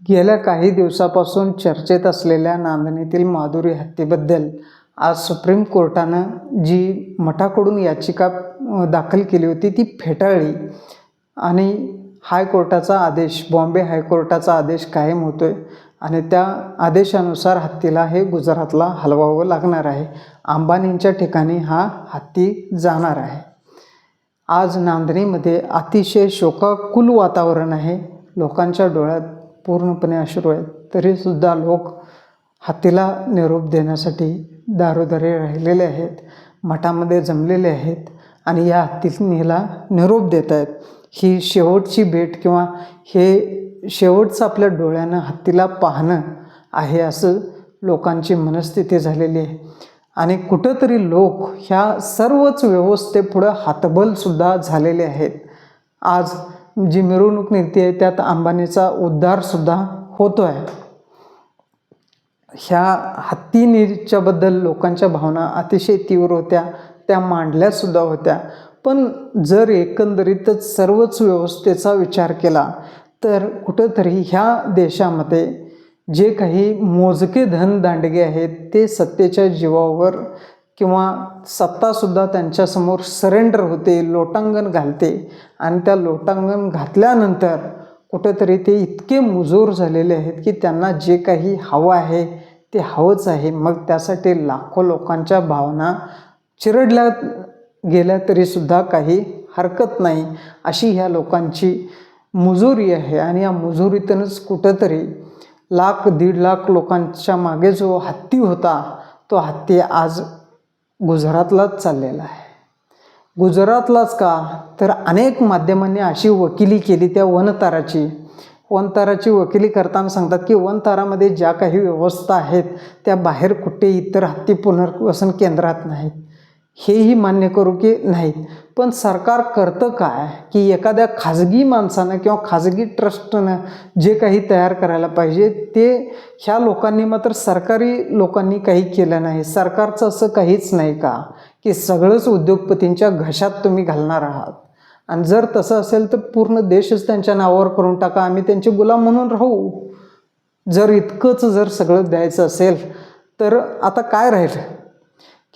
गेल्या काही दिवसापासून चर्चेत असलेल्या नांदणीतील माधुरी हत्येबद्दल आज सुप्रीम कोर्टानं जी मठाकडून याचिका दाखल केली होती ती फेटाळली. आणि हायकोर्टाचा आदेश बॉम्बे हायकोर्टाचा आदेश कायम होतोय आणि त्या आदेशानुसार हत्तीला हे गुजरातला हलवावं लागणार आहे. अंबानींच्या ठिकाणी हा हत्ती जाणार आहे. आज नांदणीमध्ये अतिशय शोकाकुल वातावरण आहे. लोकांच्या डोळ्यात पूर्णपणे अश्रू आहेत. तरीसुद्धा लोक हत्तीला निरोप देण्यासाठी दारोदारी राहिलेले आहेत मठामध्ये जमलेले आहेत आणि या हत्तीला निरोप देत आहेत. ही शेवटची भेट किंवा हे शेवटचं आपल्या डोळ्यानं हत्तीला पाहणं आहे असं लोकांची मनस्थिती झालेली आहे. आणि कुठंतरी लोक ह्या सर्वच व्यवस्थेपुढं हातबलसुद्धा झालेले आहेत. आज जी मिरवणूक निघते आहे त्यात अंबानीचा उद्धारसुद्धा होतो आहे ह्या हत्तीनीच्याबद्दल लोकांच्या भावना अतिशय तीव्र होत्या त्या मांडल्यासुद्धा होत्या. पण जर एकंदरीतच सर्वच व्यवस्थेचा विचार केला तर कुठंतरी ह्या देशामध्ये जे काही मोजके धनदांडगे आहेत ते सत्तेच्या जीवावर किंवा सत्तासुद्धा त्यांच्यासमोर सरेंडर होते लोटांगण घालते. आणि त्या लोटांगण घातल्यानंतर कुठेतरी ते इतके मुजोर झालेले आहेत की त्यांना जे काही हवं आहे ते हवंच आहे. मग त्यासाठी लाखो लोकांच्या भावना चिरडल्या गेल्या तरीसुद्धा काही हरकत नाही. अशी ह्या लोकांची मुजोरी आहे आणि या मुजोरीतूनच कुठंतरी लाख दीड लाख लोकांच्या मागे जो हत्ती होता तो हत्ती आज गुजरातलाच चाललेला आहे. गुजरातलाच का? तर अनेक माध्यमांनी अशी वकिली केली त्या वनताराची. वनताराची वकिली करताना सांगतात की वनतारामध्ये ज्या काही व्यवस्था आहेत त्या बाहेर कुठे इतर हत्ती पुनर्वसन केंद्रात नाहीत. हेही मान्य करू की नाहीत पण सरकार करतं काय? की एखाद्या खाजगी माणसानं किंवा खाजगी ट्रस्टनं जे काही तयार करायला पाहिजे ते ह्या लोकांनी मात्र सरकारी लोकांनी काही केलं नाही. सरकारचं असं काहीच नाही का? की सगळंच उद्योगपतींच्या घशात तुम्ही घालणार आहात. आणि जर तसं असेल तर पूर्ण देशच त्यांच्या नावावर करून टाका. आम्ही त्यांचे गुलाम म्हणून राहू. जर इतकंच जर सगळं द्यायचं असेल तर आता काय राहिलं?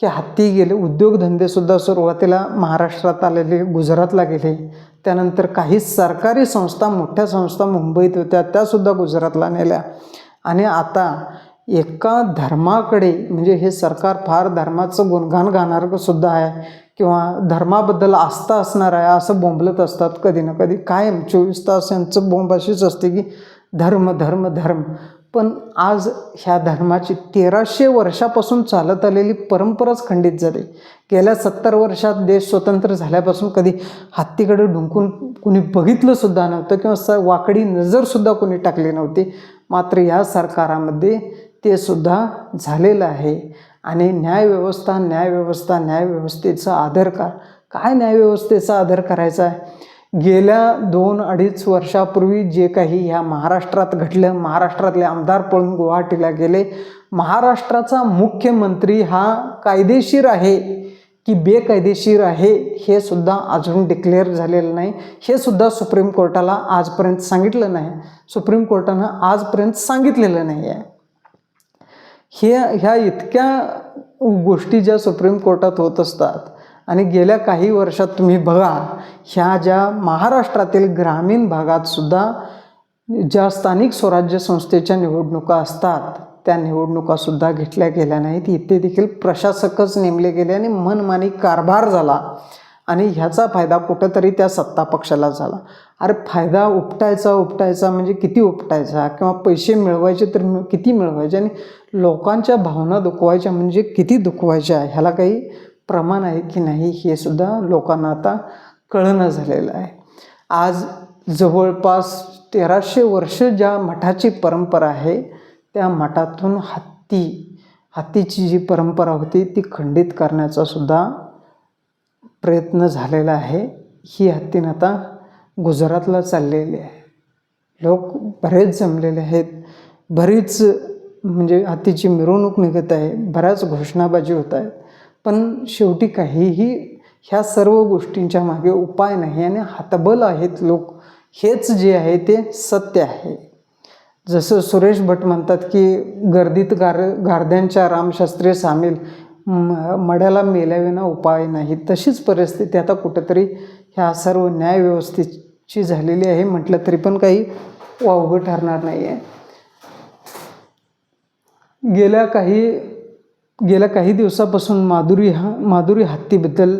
की हत्ती गेले उद्योगधंदेसुद्धा सुरुवातीला महाराष्ट्रात आलेले गुजरातला गेले. त्यानंतर काही सरकारी संस्था मोठ्या संस्था मुंबईत होत्या त्यासुद्धा गुजरातला नेल्या. आणि आता एका धर्माकडे म्हणजे हे सरकार फार धर्माचं गुणगान गाणारं सुद्धा आहे किंवा धर्माबद्दल आस्था असणार आहे असं बोंबलत असतात कधी ना कधी. कायम चोवीस तास यांचं बोंब अशीच असते की धर्म धर्म धर्म. पण आज ह्या धर्माची तेराशे वर्षापासून चालत आलेली परंपराच खंडित झाली. गेल्या सत्तर वर्षात देश स्वतंत्र झाल्यापासून कधी हत्तीकडे ढुंकून कुणी बघितलंसुद्धा नव्हतं किंवा स वाकडी नजरसुद्धा कोणी टाकली नव्हती. मात्र या सरकारामध्ये ते सुद्धा झालेलं आहे. आणि न्यायव्यवस्था न्यायव्यवस्था न्यायव्यवस्थेचा आदर का? काय न्यायव्यवस्थेचा आदर करायचा आहे? गेल्या दोन अडीच वर्षापूर्वी जे काही ह्या महाराष्ट्रात घडलं महाराष्ट्रातले आमदार पळून गुवाहाटीला गेले महाराष्ट्राचा मुख्यमंत्री हा कायदेशीर आहे की बेकायदेशीर आहे हे सुद्धा अजून डिक्लेअर झालेलं नाही. हे सुद्धा सुप्रीम कोर्टाला आजपर्यंत सांगितलं नाही. सुप्रीम कोर्टानं आजपर्यंत सांगितलेलं नाही आहे हे ह्या इतक्या गोष्टी ज्या सुप्रीम कोर्टात होत असतात आणि गेल्या काही वर्षात तुम्ही बघा ह्या ज्या महाराष्ट्रातील ग्रामीण भागात सुद्धा ज्या स्थानिक स्वराज्य संस्थेच्या निवडणुका असतात त्या निवडणुकासुद्धा घेतल्या गेल्या नाहीत. इथे देखील प्रशासकच नेमले गेले आणि मनमानी कारभार झाला. आणि ह्याचा फायदा कुठंतरी त्या सत्ता पक्षाला झाला. अरे फायदा उपटायचा उपटायचा म्हणजे किती उपटायचा? किंवा पैसे मिळवायचे तर किती मिळवायचे? आणि लोकांच्या भावना दुखवायच्या म्हणजे किती दुखवायच्या? ह्याला काही प्रमाण आहे की नाही हे सुद्धा लोकांना आता कळणं झालेलं आहे. आज जवळपास तेराशे वर्ष ज्या मठाची परंपरा आहे त्या मठातून हत्ती हत्तीची जी परंपरा होती ती खंडित करण्याचा सुद्धा प्रयत्न झालेला आहे. ही हत्तीनं आता गुजरातला चाललेली आहे. लोक बरेच जमलेले आहेत. बरीच म्हणजे हत्तीची मिरवणूक निघत आहे. बऱ्याच घोषणाबाजी होत आहेत. पण शेवटी काहीही ह्या सर्व गोष्टींच्या मागे उपाय नाही आणि हातबल आहेत लोक. हेच जे आहे ते सत्य आहे. जसं सुरेश भट म्हणतात की गर्दीत गार गारद्यांच्या रामशास्त्रीय सामील म- मड्याला मेल्याविना उपाय नाही. तशीच परिस्थिती आता कुठंतरी ह्या सर्व न्यायव्यवस्थेची झालेली आहे. म्हटलं तरी पण काही वावगं ठरणार नाही आहे गेल्या काही गेल्या काही दिवसापासून माधुरी हा माधुरी हत्तीबद्दल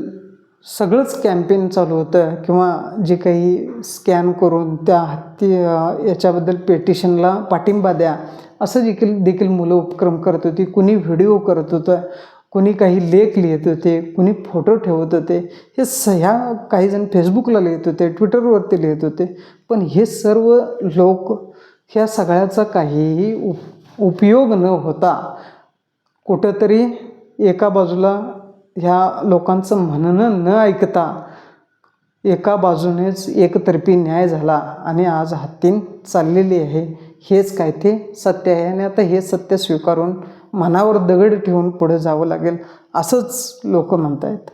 सगळंच कॅम्पेन चालू होतं. किंवा जे काही स्कॅन करून त्या हत्ती याच्याबद्दल पेटिशनला पाठिंबा द्या. असं देखील देखील मुलं उपक्रम करत होती. कुणी व्हिडिओ करत होतं कुणी काही लेख लिहित होते कुणी फोटो ठेवत होते. हे स ह्या काही जण फेसबुकला लिहित होते ट्विटरवरती लिहित होते. पण हे सर्व लोक ह्या सगळ्याचा काहीही उप उपयोग न होता कुठंतरी एका बाजूला ह्या लोकांचं म्हणणं न ऐकता एका बाजूनेच एकतर्फी न्याय झाला आणि आज हत्तीन चाललेली आहे. हेच काय ते सत्य आहे आणि आता हे सत्य स्वीकारून मनावर दगड ठेवून पुढे जावं लागेल असंच लोक म्हणत आहेत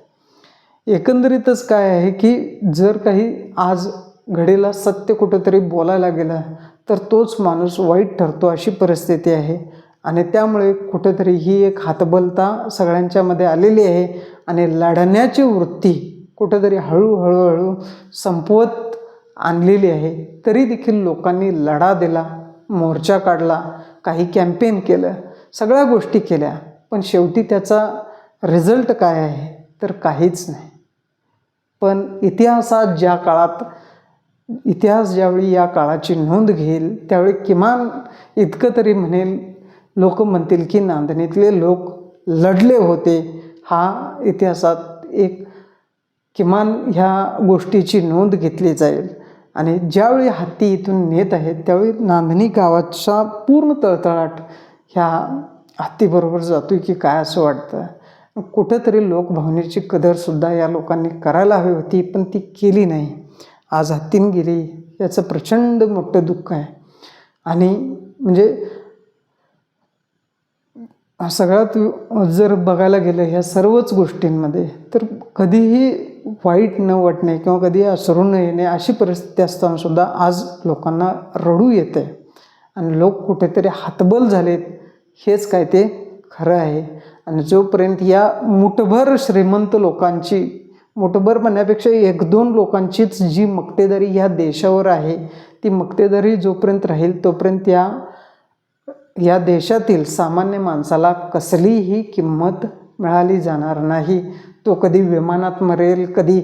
एकंदरीतच काय आहे की जर काही आज घडीला सत्य कुठंतरी बोलायला गेलं तर तोच माणूस वाईट ठरतो अशी परिस्थिती आहे. आणि त्यामुळे कुठेतरी ही एक हातबलता सगळ्यांच्यामध्ये आलेली आहे आणि लढण्याची वृत्ती कुठेतरी हळूहळूहळू संपवत आणलेली आहे. तरी देखील लोकांनी लढा दिला मोर्चा काढला काही कॅम्पेन केलं सगळ्या गोष्टी केल्या. पण शेवटी त्याचा रिझल्ट काय आहे तर काहीच नाही. पण इतिहासात ज्या काळात इतिहास ज्यावेळी या काळाची नोंद घेईल त्यावेळी किमान इतकं तरी म्हणेल लोक म्हणतील की नांदणीतले लोक लढले होते. हा इतिहासात एक किमान ह्या गोष्टीची नोंद घेतली जाईल. आणि ज्यावेळी हत्ती इथून नेत आहेत त्यावेळी नांदणी गावाचा पूर्ण तळतळाट ह्या हत्तीबरोबर जातोय की काय असं वाटतं? कुठंतरी लोकभावनेची कदरसुद्धा या लोकांनी करायला हवी होती पण ती केली नाही. आज हत्तीन गेली याचं प्रचंड मोठं दुःख आहे. आणि म्हणजे सगळ्यात जर बघायला गेलं ह्या सर्वच गोष्टींमध्ये तर कधीही वाईट न वाटणे किंवा कधी असरू न येणे अशी परिस्थिती असतानासुद्धा आज लोकांना रडू येते आणि लोक कुठेतरी हातबल झालेत हेच काय ते खरं आहे. आणि जोपर्यंत या मुठभर श्रीमंत लोकांची मुठभर म्हणण्यापेक्षा एक दोन लोकांचीच जी मक्तेदारी ह्या देशावर आहे ती मक्तेदारी जोपर्यंत राहील तोपर्यंत या या देशातील सामान्य माणसाला कसलीही किंमत मिळाली जाणार नाही. तो कधी विमानात मरेल कधी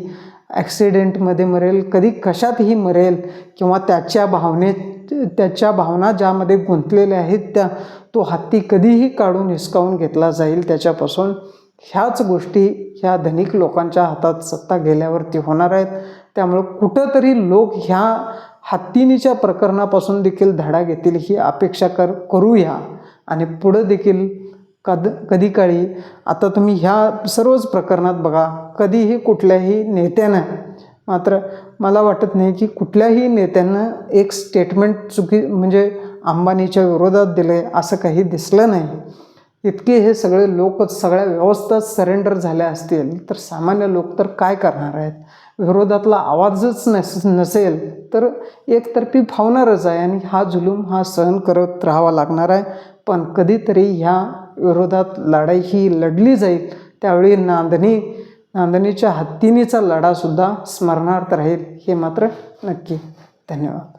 ॲक्सिडेंटमध्ये मरेल कधी कशातही मरेल किंवा त्याच्या भावने त्याच्या भावना ज्यामध्ये गुंतलेल्या आहेत त्या तो हत्ती कधीही काढून हिसकावून घेतला जाईल त्याच्यापासून ह्याच गोष्टी ह्या धनिक लोकांच्या हातात सत्ता गेल्यावरती होणार आहेत. त्यामुळं कुठंतरी लोक ह्या हत्तीनीच्या प्रकरणापासून देखील धडा घेतील ही अपेक्षा कर करूया. आणि पुढं देखील कद कधी काळी आता तुम्ही ह्या सर्वच प्रकरणात बघा कधीही कुठल्याही नेत्यानं मात्र मला वाटत नाही की कुठल्याही नेत्यानं एक स्टेटमेंट चुकी म्हणजे अंबानीच्या विरोधात दिलं आहे असं काही दिसलं नाही. इतके हे सगळे लोक सगळ्या व्यवस्था सरेंडर झाल्या असतील तर सामान्य लोक तर काय करणार आहेत? विरोधातला आवाजच नस नसेल तर एकतर्फी फावणारच आहे आणि हा जुलूम हा सहन करत राहावा लागणार आहे. पण कधीतरी ह्या विरोधात लढाई ही लढली जाईल. त्यावेळी नांदणी नांदणीच्या हत्तीनीचा लढासुद्धा स्मरणार्थ राहील. हे मात्र नक्की. धन्यवाद.